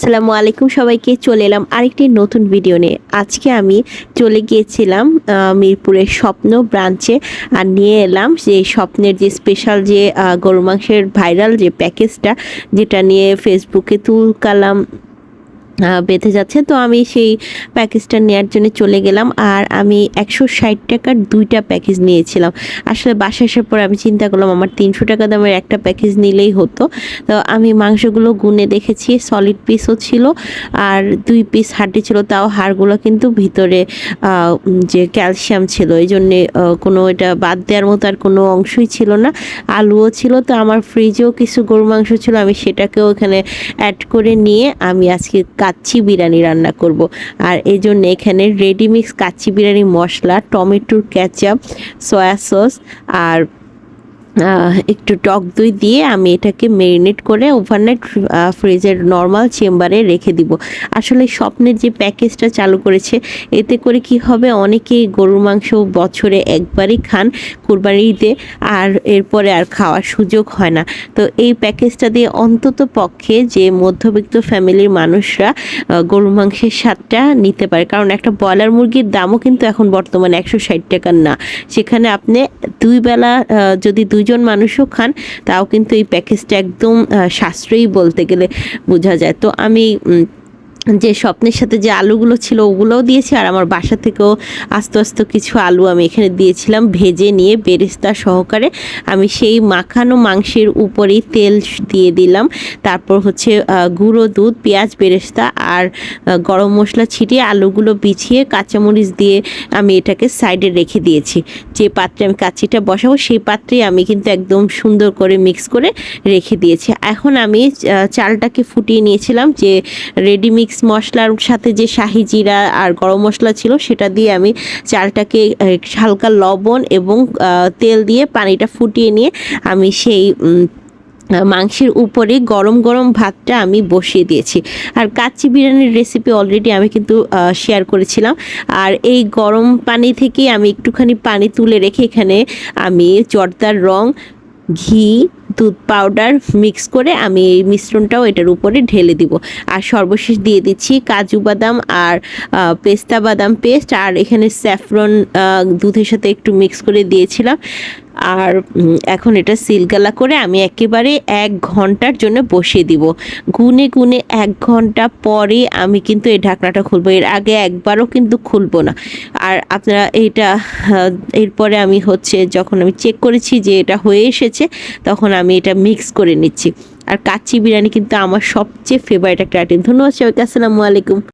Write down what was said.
আসসালামু আলাইকুম সবাইকে, চলে এলাম আরেকটি নতুন ভিডিও নিয়ে। আজকে আমি চলে গিয়েছিলাম মিরপুরের স্বপ্ন ব্রাঞ্চে আর নিয়ে এলাম যে স্বপ্নের যে স্পেশাল যে গরু মাংসের ভাইরাল যে প্যাকেজটা যেটা নিয়ে ফেসবুকে তুলকালাম। বেঁধে যাচ্ছে। তো আমি সেই প্যাকেজটা নেওয়ার জন্য চলে গেলাম আর আমি একশো ষাট টাকার দুইটা প্যাকেজ নিয়েছিলাম। আসলে বাসা আসার পর আমি চিন্তা করলাম, আমার তিনশো টাকা দামের একটা প্যাকেজ নিলেই হতো। তো আমি মাংসগুলো গুনে দেখেছি সলিড পিসও ছিল আর দুই পিস হাড্ডি ছিল, তাও হাড়গুলো কিন্তু ভিতরে যে ক্যালসিয়াম ছিল, এই জন্যে কোনো এটা বাদ দেওয়ার মতো আর কোনো অংশই ছিল না। আলুও ছিল, তো আমার ফ্রিজেও কিছু গরু মাংস ছিল, আমি সেটাকেও এখানে অ্যাড করে নিয়ে আমি আজকে কাচ্চি বিরিয়ানি রান্না করব। আর এই জন্য এখানে রেডিমিক্স কাচ্চি বিরিয়ানি মশলা, টমেটোর ক্যাচাপ সয়া সস আর একটু টক দই দিয়ে আমি এটাকে মেরিনেট করে ওভারনাইট ফ্রিজের নর্মাল চেম্বারে রেখে দিব। আসলে স্বপ্নের যে প্যাকেজটা চালু করেছে, এতে করে কি হবে? অনেকেই গরুর মাংস বছরে একবারই খান কুরবানির ঈদে, আর এরপরে আর খাওয়ার সুযোগ হয় না। তো এই প্যাকেজটা দিয়ে অন্তত পক্ষে যে মধ্যবিত্ত ফ্যামিলির মানুষরা গরুর মাংসের স্বাদটা নিতে পারে। কারণ একটা ব্রয়লার মুরগির দামও কিন্তু এখন বর্তমানে একশো ষাট টাকার না। সেখানে আপনি দুই বেলা যদি দুইজন মানুষও খান, তাও কিন্তু এই প্যাকেজটা একদম সাশ্রয়ী বলতে গেলে বোঝা যায়। তো আমি যে স্বপ্নের সাথে যে আলুগুলো ছিল ওগুলোও দিয়েছি, আর আমার বাসা থেকেও আস্তে আস্তে কিছু আলু আমি এখানে দিয়েছিলাম ভেজে নিয়ে বেরেস্তা সহকারে। আমি সেই মাখানো মাংসের উপরেই তেল দিয়ে দিলাম। তারপর হচ্ছে গুঁড়ো দুধ, পেঁয়াজ, বেরেস্তা আর গরম মশলা ছিটিয়ে আলুগুলো বিছিয়ে কাঁচামরিচ দিয়ে আমি এটাকে সাইডে রেখে দিয়েছি। যে পাত্রে আমি কাচ্চিটা বসাবো, সেই পাত্রে আমি কিন্তু একদম সুন্দর করে মিক্স করে রেখে দিয়েছি। এখন আমি চালটাকে ফুটিয়ে নিয়েছিলাম যে রেডি মিক্স মশলার সাথে যে শাহি জিরা আর গরম মশলা ছিল, সেটা দিয়ে আমি চালটাকে হালকা লবণ এবং তেল দিয়ে পানিটা ফুটিয়ে নিয়ে আমি সেই মাংসের উপরে গরম গরম ভাতটা আমি বসিয়ে দিয়েছি। আর কাচ্চি বিরিয়ানির রেসিপি অলরেডি আমি কিন্তু শেয়ার করেছিলাম। আর এই গরম পানি থেকে আমি একটুখানি পানি তুলে রেখে এখানে আমি জর্দার রং, ঘি, দুধ পাউডার মিক্স করে আমি এই মিশ্রণটাও এটার উপরে ঢেলে দিব। আর সর্বশেষ দিয়ে দিচ্ছি কাজু বাদাম আর পেস্তা বাদাম পেস্ট আর এখানে স্যাফরন দুধের সাথে একটু মিক্স করে দিয়েছিলাম। আর এখন এটা সিলগালা করে আমি একেবারে এক ঘণ্টার জন্য বসিয়ে দিব। গুনে গুনে এক ঘণ্টা পরে আমি কিন্তু এই ঢাকনাটা খুলবো। এর আগে একবারও কিন্তু খুলবো না। আর আপনারা এটা এরপরে আমি হচ্ছে যখন আমি চেক করেছি যে এটা হয়ে এসেছে, তখন আমি এটা মিক্স করে নিচ্ছি। আর কাচ্চি বিরিয়ানি কিন্তু আমার সবচেয়ে ফেভারিট একটা আইটেম ধন্যবাদ সবাইকে। আসসালামু আলাইকুম।